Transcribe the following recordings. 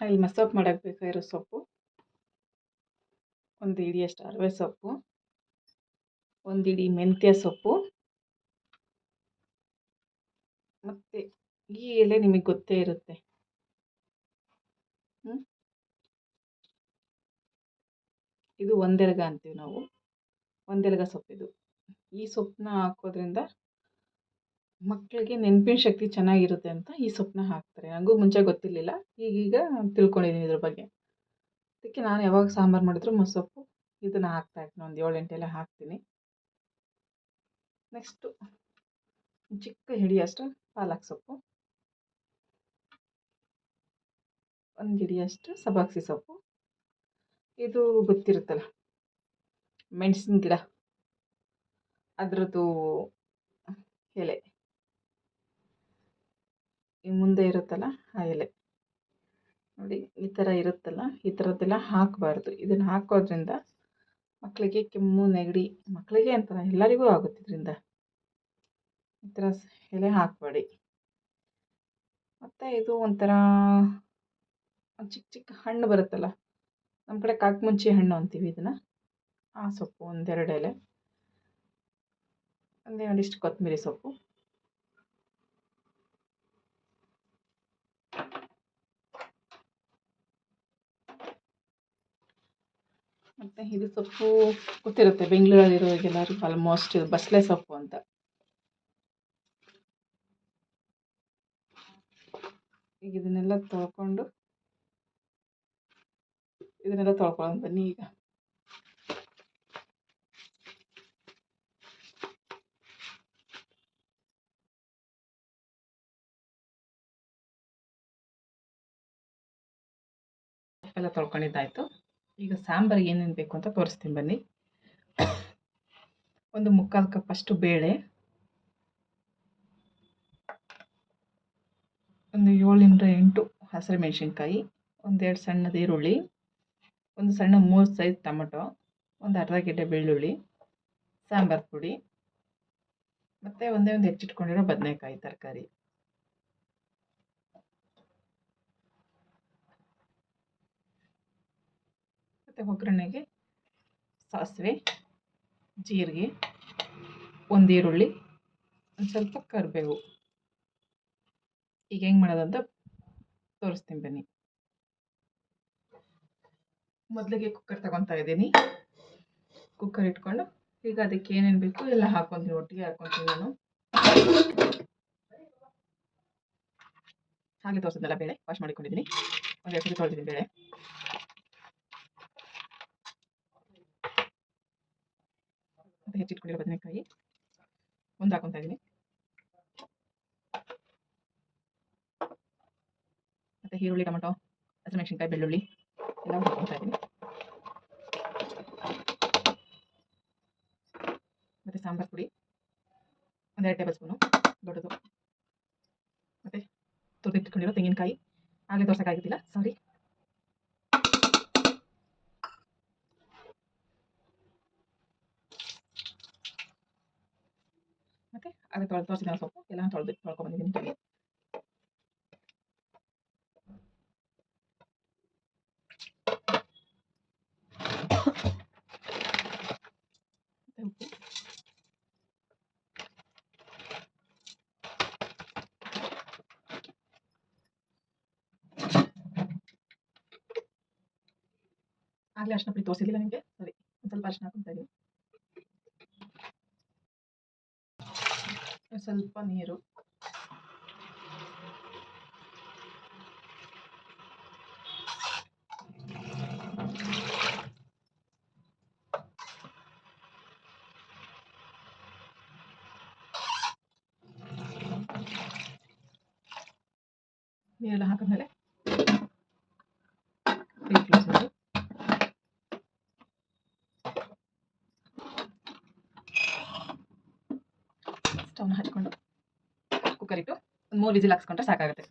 ಇಲ್ಲಿ ಮಸೊಪ್ಪು ಮಾಡೋಕ್ಕೆ ಬೇಕಾಗಿರೋ ಸೊಪ್ಪು. ಒಂದು ಹಿಡಿಯಷ್ಟು ಅರವೆ ಸೊಪ್ಪು. ಒಂದು ಹಿಡಿ ಮೆಂತ್ಯ ಸೊಪ್ಪು. ಮತ್ತು ಈ ಎಲೆ ನಿಮಗೆ ಗೊತ್ತೇ ಇರುತ್ತೆ. ಇದು ಒಂದೆಲಗ ಅಂತೀವಿ ನಾವು. ಒಂದೆಲಗ ಸೊಪ್ಪಿದು. ಈ ಸೊಪ್ಪನ್ನ ಹಾಕೋದ್ರಿಂದ ಮಕ್ಕಳಿಗೆ ನೆನಪಿನ ಶಕ್ತಿ ಚೆನ್ನಾಗಿರುತ್ತೆ ಅಂತ ಈ ಸೊಪ್ಪನ್ನ ಹಾಕ್ತಾರೆ. ನನಗೂ ಮುಂಚೆ ಗೊತ್ತಿರಲಿಲ್ಲ. ಈಗೀಗ ತಿಳ್ಕೊಂಡಿದ್ದೀನಿ ಇದ್ರ ಬಗ್ಗೆ. ಅದಕ್ಕೆ ನಾನು ಯಾವಾಗ ಸಾಂಬಾರು ಮಾಡಿದ್ರು ಮೊಸೊಪ್ಪು ಇದನ್ನು ಹಾಕ್ತಾಯಿರ್ತೀನಿ ಒಂದು ಏಳು ಎಂಟೆಲ್ಲ ಹಾಕ್ತೀನಿ. ನೆಕ್ಸ್ಟು ಚಿಕ್ಕ ಹಿಡಿಯಷ್ಟು ಪಾಲಕ್ ಸೊಪ್ಪು. ಒಂದು ಹಿಡಿಯಷ್ಟು ಸಬಾಕ್ಸಿ ಸೊಪ್ಪು. ಇದು ಗೊತ್ತಿರುತ್ತಲ್ಲ, ಮೆಣಸಿನ ಗಿಡ. ಅದರದ್ದು ಎಲೆ. ಈ ಮುಂದೆ ಇರುತ್ತಲ್ಲ, ಆ ಎಲೆ. ನೋಡಿ, ಈ ಥರ ಇರುತ್ತಲ್ಲ, ಈ ಥರದ್ದೆಲ್ಲ ಹಾಕಬಾರ್ದು. ಇದನ್ನು ಹಾಕೋದ್ರಿಂದ ಮಕ್ಕಳಿಗೆ ಕೆಮ್ಮು, ನೆಗಡಿ ಮಕ್ಕಳಿಗೆ ಅಂತಲ್ಲ ಎಲ್ಲರಿಗೂ ಆಗುತ್ತೆ ಇದರಿಂದ. ಈ ಥರ ಎಲೆ ಹಾಕಬೇಡಿ. ಮತ್ತು ಇದು ಒಂಥರ ಚಿಕ್ಕ ಚಿಕ್ಕ ಹಣ್ಣು ಬರುತ್ತಲ್ಲ ನಮ್ಮ ಕಡೆ ಕಾಕಮುಂಚಿ ಹಣ್ಣು ಅಂತೀವಿ ಇದನ್ನು. ಆ ಸೊಪ್ಪು, ಒಂದೆರಡು ಎಲೆ. ಒಂದೇ ಒಂದಿಷ್ಟು ಕೊತ್ತಂಬರಿ ಸೊಪ್ಪು. ಮತ್ತು ಇದು ಸೊಪ್ಪು, ಗೊತ್ತಿರುತ್ತೆ, ಬೆಂಗಳೂರಲ್ಲಿರೋರಿಗೆಲ್ಲರಿಗೂ ಆಲ್ಮೋಸ್ಟ್ ಬಸಳೆ ಸೊಪ್ಪು ಅಂತ. ಈಗ ಇದನ್ನೆಲ್ಲ ತೊಳ್ಕೊಂಡು, ಇದನ್ನೆಲ್ಲ ತೊಳ್ಕೊಳ್ಳೋಣ ಬನ್ನಿ ಈಗ. ಎಲ್ಲ ತೊಳ್ಕೊಂಡಿದ್ದಾಯಿತು. ಈಗ ಸಾಂಬಾರ್ ಏನೇನು ಬೇಕು ಅಂತ ತೋರಿಸ್ತೀನಿ ಬನ್ನಿ. ಒಂದು ಮುಕ್ಕಾಲು ಕಪ್ ಅಷ್ಟು ಬೇಳೆ. ಒಂದು ಏಳಿಂದ ಎಂಟು ಹಸಿರು ಮೆಣಸಿನ್ಕಾಯಿ. ಒಂದೆರಡು ಸಣ್ಣದು ಈರುಳ್ಳಿ. ಒಂದು ಸಣ್ಣ ಮೂರು ಸೈಜ್ ಟೊಮಟೊ. ಒಂದು ಅರ್ಧ ಗೆಡ್ಡೆ ಬೆಳ್ಳುಳ್ಳಿ. ಸಾಂಬಾರು ಪುಡಿ. ಮತ್ತು ಒಂದೇ ಒಂದು ಹೆಚ್ಚಿಟ್ಕೊಂಡಿರೋ ಬದನೆಕಾಯಿ ತರಕಾರಿ. ಮತ್ತು ಒಗ್ಗರಣೆಗೆ ಸಾಸಿವೆ, ಜೀರಿಗೆ, ಒಂದು ಈರುಳ್ಳಿ, ಒಂದು ಸ್ವಲ್ಪ ಕರಿಬೇವು. ಈಗ ಹೆಂಗೆ ಮಾಡೋದಂತ ತೋರಿಸ್ತೀನಿ ಬನ್ನಿ. ಮೊದಲಿಗೆ ಕುಕ್ಕರ್ ತಗೊತಾ ಇದ್ದೀನಿ. ಕುಕ್ಕರ್ ಇಟ್ಕೊಂಡು ಈಗ ಅದಕ್ಕೆ ಏನೇನು ಬೇಕು ಎಲ್ಲ ಹಾಕೊತೀನಿ, ಒಟ್ಟಿಗೆ ಹಾಕೊತೀನಿ ನಾನು. ಹಾಗೆ ತೋರಿಸಿದ್ನಲ್ಲ ಬೇಳೆ ವಾಶ್ ಮಾಡಿಕೊಂಡಿದ್ದೀನಿ. ಒಂದು ಎರಡು ತೊಳೆದಿದ್ದೀನಿ ಬೇಳೆ. ಮತ್ತು ಹೆಚ್ಚಿಟ್ಕೊಂಡಿರೋ ಬದನೆಕಾಯಿ. ಒಂದು ಹಾಕೊತಾ ಇದ್ದೀನಿ. ಮತ್ತು ಈರುಳ್ಳಿ, ಟೊಮೆಟೊ, ಹಸಿಮೆಣಸಿನ್ಕಾಯಿ, ಬೆಳ್ಳುಳ್ಳಿ ಎಲ್ಲ ಹಾಕೊತಾ ಇದ್ದೀನಿ. ಮತ್ತು ಸಾಂಬಾರು ಪುಡಿ. ಒಂದೆರಡು ಟೇಬಲ್ ಸ್ಪೂನು. ದೊಡ್ಡದು. ಮತ್ತು ತುರಿದಿಟ್ಕೊಂಡಿರೋ ತೆಂಗಿನಕಾಯಿ. ಆಗಲೇ ತೋರ್ಸೋಕ್ಕಾಗಿದ್ದಿಲ್ಲ ಸಾರಿ ಮತ್ತು ಅದೇ ತೊಳೆದು ತೋರಿಸಿದ ಸೊಪ್ಪು ಎಲ್ಲ ತೊಳೆದು ತೊಳ್ಕೊಬಂದಿದ್ದೀನಿ ಆಗಲೇ ಅರ್ಶಿನ ಪುಡಿ ತೋರಿಸಿದ್ದಿಲ್ಲ ನಿಮಗೆ ಸರಿ ಒಂದು ಸ್ವಲ್ಪ ಅರ್ಶಿನ ಹಾಕೊಂತ ಇದ್ದೀನಿ ಸ್ವಲ್ಪ ನೀರು ನೀರೆಲ್ಲ ಹಾಕಿದ್ಮೇಲೆ ಸ್ಟವ್ನ ಹಚ್ಕೊಂಡು ಕುಕ್ಕರ್ ಇಟ್ಟು ಒಂದು ಮೂರು ವಿಸಿಲ್ ಹಾಕ್ಸ್ಕೊಂಡ್ರೆ ಸಾಕಾಗುತ್ತೆ.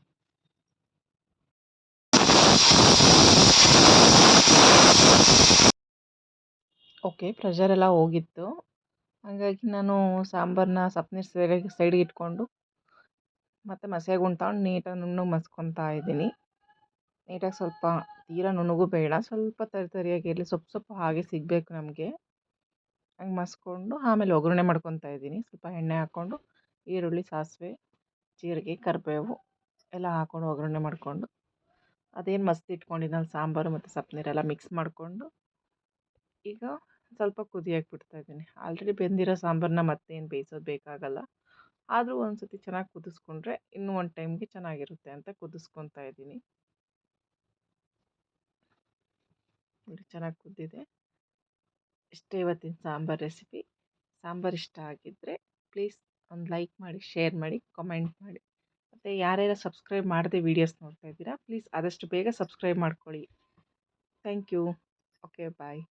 ಓಕೆ ಪ್ರೆಷರ್ ಎಲ್ಲ ಹೋಗಿತ್ತು. ಹಾಗಾಗಿ ನಾನು ಸಾಂಬಾರನ್ನ ಸಪ್ನೀರ್ ಸೈಡಿಗೆ ಸೈಡಿಗೆ ಇಟ್ಕೊಂಡು ಮತ್ತು ಮಸಿಯಾಗಿ ತಗೊಂಡು ನೀಟಾಗಿ ನುಣ್ಣು ಮಸ್ಕೊತಾ ಇದ್ದೀನಿ. ನೀಟಾಗಿ ಸ್ವಲ್ಪ ತೀರಾ ನುಣ್ಣಗೂ ಬೇಡ. ಸ್ವಲ್ಪ ತರಿ ತರಿಯಾಗಿ ಇರಲಿ ಸೊಪ್ಪು ಸೊಪ್ಪು ಹಾಗೆ ಸಿಗಬೇಕು ನಮಗೆ. ಹಂಗೆ ಮಸ್ಕೊಂಡು ಆಮೇಲೆ ಒಗ್ಗರಣೆ ಮಾಡ್ಕೊತಾ ಇದ್ದೀನಿ. ಸ್ವಲ್ಪ ಎಣ್ಣೆ ಹಾಕ್ಕೊಂಡು, ಈರುಳ್ಳಿ, ಸಾಸಿವೆ, ಜೀರಿಗೆ, ಕರಿಬೇವು ಎಲ್ಲ ಹಾಕ್ಕೊಂಡು ಒಗ್ಗರಣೆ ಮಾಡಿಕೊಂಡು, ಅದೇನು ಮಸ್ತ್ ಇಟ್ಕೊಂಡಿದ್ನಲ್ಲ ಸಾಂಬಾರು ಮತ್ತು ಸೊಪ್ಪು ನೀರೆಲ್ಲ ಮಿಕ್ಸ್ ಮಾಡಿಕೊಂಡು, ಈಗ ಸ್ವಲ್ಪ ಕುದಿಯೋಕೆ ಬಿಡ್ತಾ ಇದ್ದೀನಿ. ಆಲ್ರೆಡಿ ಬೆಂದಿರೋ ಸಾಂಬಾರನ್ನ ಮತ್ತೇನು ಬೇಯಿಸೋದು ಬೇಕಾಗಲ್ಲ. ಆದರೂ ಒಂದು ಸತಿ ಚೆನ್ನಾಗಿ ಕುದಿಸ್ಕೊಂಡ್ರೆ ಇನ್ನೂ ಒಂದು ಟೈಮ್ಗೆ ಚೆನ್ನಾಗಿರುತ್ತೆ ಅಂತ ಕುದಿಸ್ಕೊತಾ ಇದ್ದೀನಿ. ಚೆನ್ನಾಗಿ ಕುದ್ದಿದೆ. ಇಷ್ಟೇ ಇವತ್ತಿನ ಸಾಂಬಾರು ರೆಸಿಪಿ ಸಾಂಬಾರು ಇಷ್ಟ ಆಗಿದ್ದರೆ ಪ್ಲೀಸ್ ಒಂದು ಲೈಕ್ ಮಾಡಿ ಶೇರ್ ಮಾಡಿ ಕಮೆಂಟ್ ಮಾಡಿ. ಮತ್ತು ಯಾರ್ಯಾರು ಸಬ್ಸ್ಕ್ರೈಬ್ ಮಾಡದೆ ವೀಡಿಯೋಸ್ ನೋಡ್ತಾ ಇದ್ದೀರಾ ಪ್ಲೀಸ್ ಆದಷ್ಟು ಬೇಗ ಸಬ್ಸ್ಕ್ರೈಬ್ ಮಾಡ್ಕೊಳ್ಳಿ. Thank you okay bye